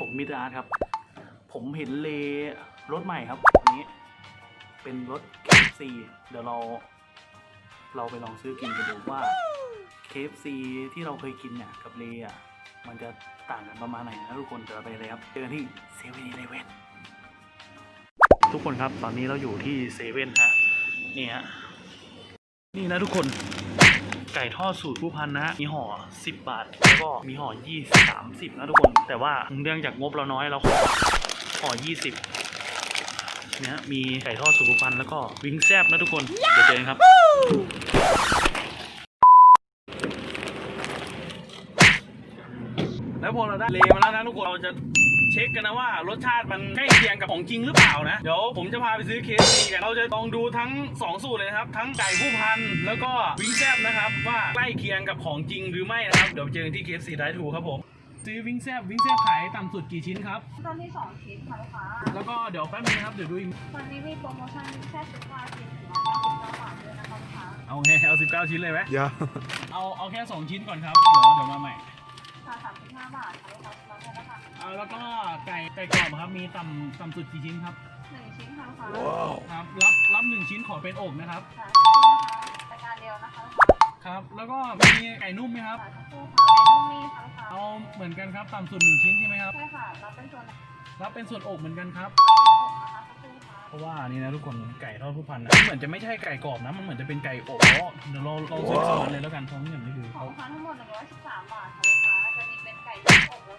ผมมิตรอาร์ตครับ ผมเห็นเลรถใหม่ครับอันนี้ เป็นรถ KFC เดี๋ยวเรา เราไปลองซื้อกินกันดูว่า KFC ที่เราเคยกินเนี่ย กับเลอะมันจะต่างกันประมาณไหนนะทุกคนเดี๋ยวเราไปเลยครับเจอกันที่เซเว่นเลเว่นทุกคนครับตอนนี้เราอยู่ที่เซเว่นฮะนี่ฮะนี่นะทุกคน ไก่ทอดสูตรผู้พันนะมีห่อ 10 บาท แล้วก็มีห่อ 20 30 นะทุกคน แต่ว่าเนื่องจากงบเราน้อยเราขอห่อ 20เนี่ยมีไก่ทอดสูตรผู้พันแล้วก็วิงแซบนะทุกคน เดี๋ยวเจอกันครับแล้วพอเราได้เลมาแล้วนะทุกคนเราจะ เช็คกันนะว่ารสชาติมันใกล้เคียงกับของจริงหรือเปล่านะ เดี๋ยวผมจะพาไปซื้อเคสซีกัน เราจะลองดูทั้ง 2 สูตรเลยนะครับ ทั้งไก่ผู้พันแล้วก็วิงแซบนะครับ ว่าใกล้เคียงกับของจริงหรือไม่นะครับ เดี๋ยวเจอกันที่เคสซีได้ทูครับผมซื้อวิงแซบวิงแซบขายต่ำสุดกี่ชิ้นครับ ตอนที่สองชิ้นค่ะลูกค้า แล้วก็เดี๋ยวแป๊บนึงนะครับเดี๋ยวดูอีกตอนนี้มีโปรโมชั่นแค่สิบห้าชิ้นถึงร้อยเก้าสิบเก้าบาทด้วยนะคะลูกค้า เอาแค่เอา19ชิ้นเลยไหมเดี๋ยวเอาเอาแค่2ชิ้นก่อนครับ เดี๋ยวเดี๋ยวมาใหม่ค่ะสามสิบห้าบาท ก่ไก่กรอบครับ มีต่ำต่ำสุดกี่ชิ้นครับหนึ่งชิ้นค่ะลูกค้าครับรับรับหนึ่งชิ้นขอเป็นอกนะครับค่ะสักครู่นะคะรายการเดียวนะคะลูกค้าครับ แล้วก็มีไก่นุ่มไหมครับ ค่ะสักครู่ค่ะไก่นุ่มนี่ค่ะลูกค้าเอาเหมือนกันครับต่ำสุดหนึ่งชิ้นใช่ไหมครับ ใช่ค่ะรับเป็นส่วนรับรับเป็นส่วนอกเหมือนกันครับเป็นอกนะคะสักครู่ค่ะเพราะว่านี่นะทุกคนไก่ทอดผู้พันนะเหมือนจะไม่ใช่ไก่กรอบนะมันเหมือนจะเป็นไก่อกเพราะเดี๋ยวเราเราซื้อสองอันเลยแล้วกันเพราะนี่นี่คือขอเขางลูกค้าทั้งหมดหนึ่งร้อยสิบสามบาทค่ะลูกค้าจะมีเป็นไก่นุ่มอกแล้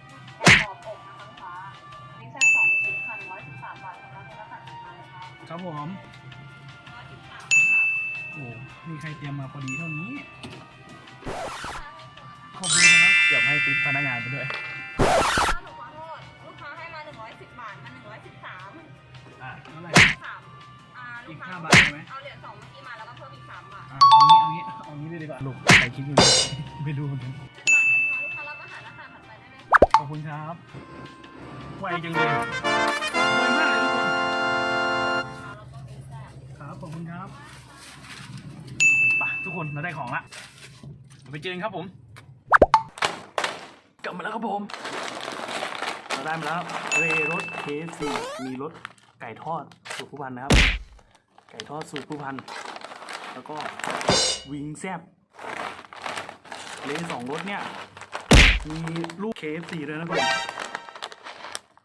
ค่ะครับผมร้อยสิบสามค่ะโอ้มีใครเตรียมมาพอดีเท่านี้ ขอบคุณครับ เกือบให้ติ๊บพนักงานไปด้วยถ้าหนูขอโทษ ลูกค้าให้มา 110 บาทมา113อะเท่าไหร่3อ่าลูอีกกค้าห้าบาทใช่ไหม เอาเหรียญ2เมื่อกี้มาแล้วก็เพิ่มอีก3บาทอะเอางี้ เอางี้ เอางี้เลยดีกว่าลูกใครคิดอยู่ไปดูเหมือนกันเป็นบาทกันค่ะลูกค้ารับอาหารอาหารถัดไปได้เลยค่ะขอบคุณครับไวจังเลย คนเราได้ของละไปเจอครับผม กลับมาแล้วครับผมเราได้มาแล้วเรรส KFC มีรสไก่ทอดสูตรผู้พันนะครับ ไก่ทอดสูตรผู้พัน แล้วก็วิงแซบเลสองรสเนี่ย มีลูก KFC ด้วยนะเพื่อน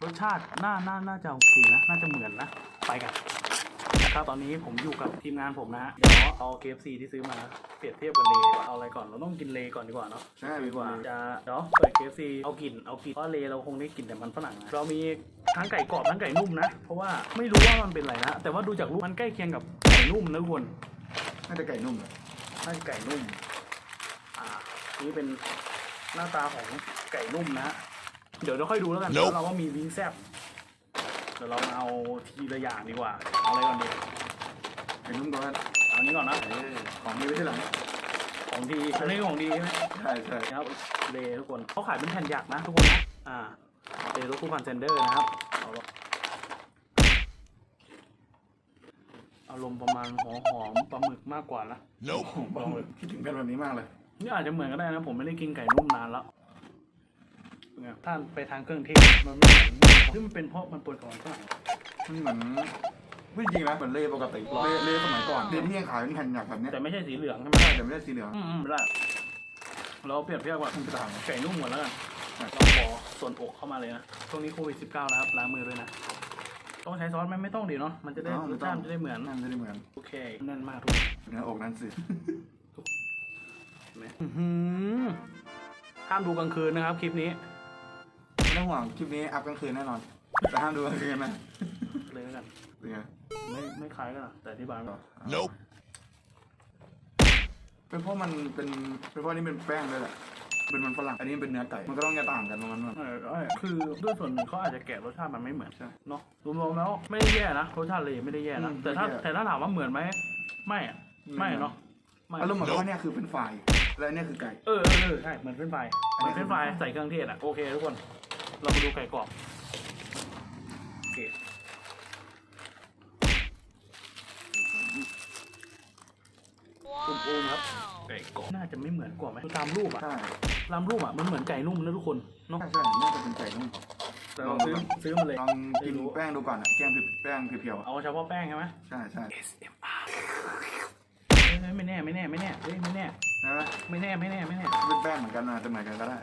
รสชาติน่าน่าน่าจะโอเคนะ น่าจะเหมือนนะ ไปกัน ครับตอนนี้ผมอยู่กับทีมงานผมนะฮะเดี๋ยวเอา KFC ที่ซื้อมาเปรียบเทียบกับเลดีกว่าเอาอะไรก่อนเราต้องกินเลก่อนดีกว่าเนาะใช่ดีกว่าจะเดี๋ยวเปิด KFC เอากลิ่นเอากลิ่นเพราะเลเราคงได้กลิ่นแต่มันฝรั่งนะเรามีทั้งไก่กรอบทั้งไก่นุ่มนะเพราะว่าไม่รู้ว่ามันเป็นอะไรนะแต่ว่าดูจากรูปมันใกล้เคียงกับไก่นุ่มนะทุกคนน่าจะไก่นุ่มเลยน่าจะไก่นุ่มอ่านี่เป็นหน้าตาของไก่นุ่มนะฮะเดี๋ยวเราค่อยดูแล้วกันแล้วเราว่ามีวิงแซบ เดี๋ยวเรามาเอาทีละอย่างดีกว่า เอาอะไรก่อนดีไก่นุ่มก่อนเอาอันนี้ก่อนนะเออของนี้ไว้ที่หลังของดีอันนี้ของดีใช่ไหมใช่ใช่นะครับเลทุกคนเขาขายเป็นแผ่นหยักนะทุกคนนะอ่าเลรถคู่พันเซนเดอร์นะครับเอาอารมณ์ประมาณหอมหอมปลาหมึกมากกว่านะปลาหมึกคิดถึงแผ่นแบบนี้มากเลย นี่อาจจะเหมือนก็ได้นะ ผมไม่ได้กินไก่นุ่มนานแล้วเนี่ย ถ้าไปทางเครื่องเทศมันไม่เหมือนที่มันเป็นเพราะมันปนกับมันฝรั่งมันเหมือนไม่จริงนะเหมือนเล่ปกติเล่เล่สมัยก่อนเล่ที่ยังขายเป็นแผ่นหยักแบบเนี้ยแต่ไม่ใช่สีเหลืองใช่ไหมใช่แต่ไม่ได้สีเหลืองอืมๆไม่ได้เราเปรียบเทียบว่ามันจะต่างกันไก่นุ่มหมดแล้วกันอะเราขอส่วนอกเข้ามาเลยนะช่วงนี้โควิด19นะครับล้างมือด้วยนะต้องใช้ซอสไหมไม่ต้องดีเนาะมันจะได้รสชาติมันจะได้เหมือนนั่นจะได้เหมือนโอเคแน่นมากทุกคนเนื้ออกนั่นสิเห็นไหมอื้อหือห้ามดูกลางคืนนะครับคลิปนี้ไม่ ต้องห่วงคลิปนี้อัพกลางคืนแน่นอนแต่ห้ามดูกลางคืนนะเลยแล้วกัน เป็นไงไม่ไม่คล้ายกันหรอกแต่ที่บ้าน Nope เป็นเพราะมันเป็นเป็นเพราะนี่เป็นแป้งด้วยแหละเป็นมันฝรั่งอันนี้เป็นเนื้อไก่มันก็ต้องจะต่างกันประมาณนั้น เออเออคือด้วยส่วนหนึ่งเขาอาจจะแกะรสชาติมันไม่เหมือนใช่เนาะรวมๆแล้วไม่ได้แย่นะรสชาติเลยไม่ได้แย่นะอืมแต่ถ้าไม่แย่ แต่ถ้าถามว่าเหมือนไหมไม่อะไม่ไม่เนาะไม่อารมณ์เหมือนว่าเนี่ยคือเป็นฝ่ายและอันเนี่ยคือไก่ เออเออเออใช่เหมือนเฟรนช์ฟรายเหมือนเฟรนช์ฟรายใส่เครื่องเทศอะโอเคทุกคน เรามาดูไก่กรอบโอเคอุ้มๆครับไก่กรอบน่าจะไม่เหมือนกว่าไหมดูตามรูปอะใช่ตามรูปอะมันเหมือนไก่นุ่มนะทุกคนเนาะใช่ใช่น่าจะเป็นไก่นุ่มแต่ลองซื้อซื้อมาเลยลองกินแป้งดูก่อนอะแกงแป้งเพียวๆอะเอาเฉพาะแป้งใช่ไหมใช่ใช่ SMR เฮ้ยไม่แน่ไม่แน่ไม่แน่เฮ้ยไม่แน่ นะไม่แน่ไม่แน่ไม่แน่ เป็นแป้งเหมือนกันนะจะเหมือนกันก็ได้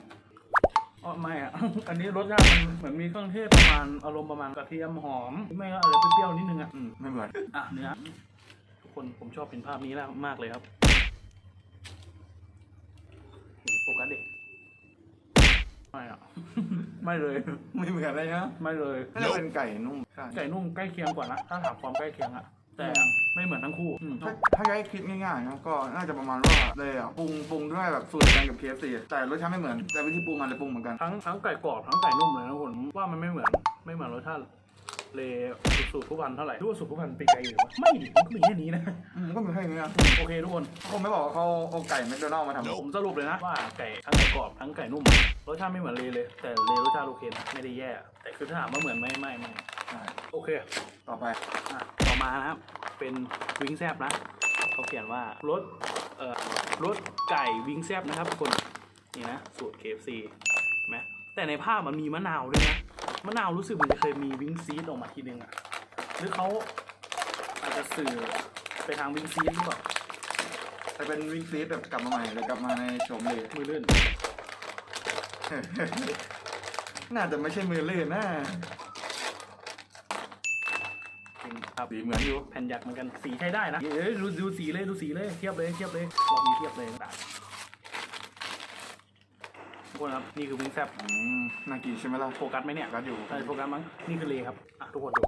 อ๋อไม่อะ อันนี้รสชาติมันเหมือนมีเครื่องเทศประมาณอารมณ์ประมาณกระเทียมหอม ไม่ก็อะไรเปรี้ยวๆนิดนึงอะอืมไม่เหมือนอะเนื้อทุกคนผมชอบเห็นภาพนี้แล้วมากเลยครับโฟกัสดิไม่อะ ไม่เลย ไม่เหมือนเลยนะไม่เลย น่าจะเป็นไก่นุ่มใช่ไก่นุ่มใกล้เคียงกว่านะ ถ้าถามความใกล้เคียงอะ แต่ไม่เหมือนทั้งคู่อืมถ้าถ้าให้คิดง่ายๆนะก็น่าจะประมาณว่าเลยอะปรุงปรุงด้วยแบบสูตรเดียวกันกับ KFC แต่รสชาติไม่เหมือนแต่วิธีปรุงมันจะปรุงเหมือนกัน ทั้งทั้งไก่กรอบทั้งไก่นุ่มเลยนะคุณว่ามันไม่เหมือนไม่เหมือนรสชาติเลสูตรผู้พันเท่าไหร่รู้ว่าสูตรผู้พันเป็นไก่หรือวะไม่ดิมันก็มีแค่นี้นะ อืมก็มีแค่นี้นะโอเคทุกคน คงไม่บอกว่าเขาเอาไก่แมคโดนัลด์มาทำผมสรุปเลยนะว่าไก่ทั้งไก่กรอบทั้งไก่นุ่มรสชาติไม่เหมือนเลเลย แต่เลรสชาติโอเคนะไม่ได้แย่ แต่คือถ้าถามว่าเหมือนไหมไม่ไม่ ใช่โอเค ต่อไปอะต่อมานะครับเป็นวิงแซบนะเขาเขียนว่ารสเอ่อรสไก่วิงแซบนะครับทุกคนนี่นะสูตร KFC เห็นไหมแต่ในภาพมันมีมะนาวด้วยนะมะนาวรู้สึกมันจะเคยมีวิงซีดออกมาทีนึงอะหรือเขาอาจจะสื่อไปทางวิงซีดหรือเปล่าแต่เป็นวิงซีดแบบกลับมาใหม่เลยกลับมาในโฉมเลย มือเลื่อน น่าจะไม่ใช่มือลื่นนะจริง ครับสีเหมือนอยู่แผ่นยักษ์เหมือนกันสีใช้ได้นะเอ้ยดูดูสีเลยดูสีเลยเทียบเลยเทียบเลยลองมีเทียบเลยต่างทุกคนครับนี่คือวิงแซบอืมน่ากินใช่ไหมล่ะโฟกัสไหมเนี่ยกัดอยู่ ใช่โฟกัสมั้งนี่คือเลครับอะทุกคนดู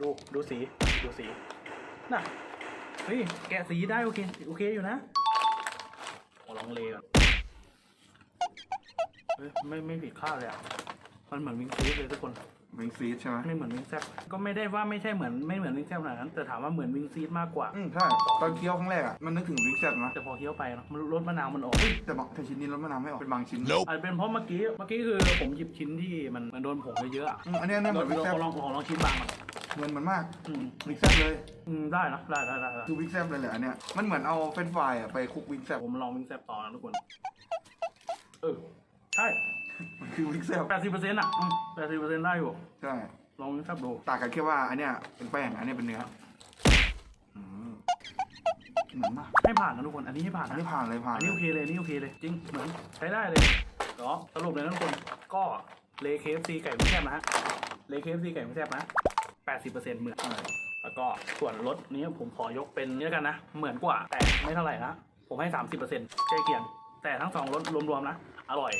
ดูดูสีดูสีน่ะเฮ้ยแกะสีได้โอเคโอเคอยู่นะโอ้ลองเลก่อนเฮ้ยไม่ไม่ผิดคาดเลยอะมันเหมือนวิงซีสเลยทุกคน วิงซีดใช่ไหมไม่เหมือนวิงแซบก็ไม่ได้ว่าไม่ใช่เหมือนไม่เหมือนวิงแซบขนาดนั้นแต่ถามว่าเหมือนวิงซีสมากกว่า อืมใช่ตอนเคี้ยวครั้งแรกอะมันนึกถึงวิงแซ่บนะแต่พอเคี้ยวไปเนอะมันรสมะนาวมันออก แต่บางแต่ชิ้นนี้รสมะนาวไม่ออกเป็นบางชิ้นอาจจะเป็นเพราะเมื่อกี้เมื่อกี้คือผมหยิบชิ้นที่มันมันโดนผงเยอะๆอะอืมอันนี้อันนี้เหมือนวิงลองแซ่บลองลองลองชิ้นบางมันเหมือนเหมือนมากอืมวิงแซ่บเลย อืมได้นะได้ได้ได้ได้คือวิงแซ่บเลยแหละอันเนี้ยมันเหมือนเอาเฟรนช์ฟรายอะไปคลุกวิงแซ่บผมลองวิงแซบต่อนะทุกคนเออใช่มัน คือวิงแซ่บแปดสิบเปอร์เซ็นต์อะแปดสิบเปอร์เซ็นต์ได้อยู่ใช่ลองวิงแซบดูต่างกันแค่ว่าอันเนี้ยเป็นแป้งอันเนี้ยเป็นเนื้ออืมเหมือนมากให้ผ่านนะทุกคน อันนี้ให้ผ่านอันนะนี้ผ่านเลยผ่านอันเลนี้โอยเคเลยอันนี้โอเคเลยจริงเหมือนใช้ได้เลยเนาะสรุปเลยนะทุกคนก็เลเคฟซีไก่วิงแซบนะฮะเลเคฟซีไก่วิงแซบนะแปดสิบเปอร์เซ็นต์เหมือน ใช่แล้วก็ส่วนรถนี้ผมขอยกเป็นนี่แล้วกันนะ เหมือนกว่าแต่ไม่เท่าไหร่นะ ผมให้สามสิบเปอร์เซ็นต์ใกล้เคียง แต่ทั้งสองรถรวมๆนะ อร่อย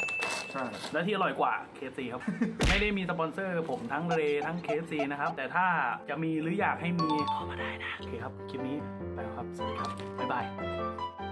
ใช่ และที่อร่อยกว่า KFC ครับ ไม่ได้มีสปอนเซอร์ผมทั้งเรทั้ง KFC นะครับ แต่ถ้าจะมีหรืออยากให้มีขอมาได้นะ โอเคครับ คลิปนี้ไปแล้วครับ สวัสดีครับ บ๊ายบาย